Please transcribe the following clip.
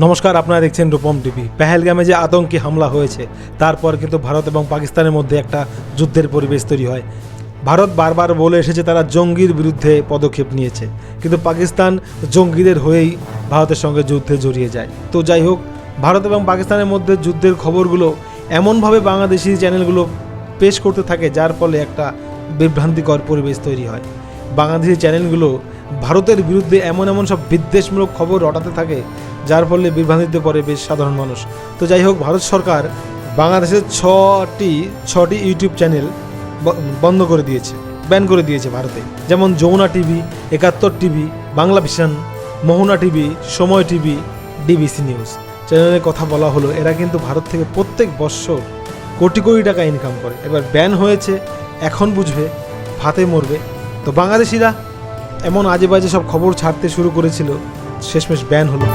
নমস্কার, আপনারা দেখছেন রূপম টিভি। পেহেলগামে যে আতঙ্কি হামলা হয়েছে, তারপর কিন্তু ভারত এবং পাকিস্তানের মধ্যে একটা যুদ্ধের পরিবেশ তৈরি হয়। ভারত বারবার বলে এসেছে, তারা জঙ্গির বিরুদ্ধে পদক্ষেপ নিয়েছে। কিন্তু পাকিস্তান জঙ্গিদের হয়েই ভারতের সঙ্গে যুদ্ধে জড়িয়ে যায়। তো যাই হোক, ভারত এবং পাকিস্তানের মধ্যে যুদ্ধের খবরগুলো এমনভাবে বাংলাদেশি চ্যানেলগুলো পেশ করতে থাকে, যার ফলে একটা বিভ্রান্তিকর পরিবেশ তৈরি হয়। বাংলাদেশি চ্যানেলগুলো ভারতের বিরুদ্ধে এমন এমন সব বিদ্বেষমূলক খবর রটাতে থাকে যার ফলে বিভ্রান্তিতে পড়ে বেশ সাধারণ মানুষ। তো যাই হোক, ভারত সরকার বাংলাদেশের ছটি ছটি ইউটিউব চ্যানেল বন্ধ করে দিয়েছে, ব্যান করে দিয়েছে ভারতে। যেমন Jamuna TV, Ekattor TV, Bangla vision, Mohona TV, Somoy TV, DBC news. চ্যানেলের কথা বলা হলো, এরা কিন্তু ভারত থেকে প্রত্যেক বৎসর কোটি কোটি টাকা ইনকাম করে। এবার ব্যান হয়েছে, এখন বুঝবে, ভাতে মরবে। তো বাংলাদেশিরা এমন আজে বাজে সব খবর ছাড়তে শুরু করেছিল, শেষমেশ ব্যান হলো।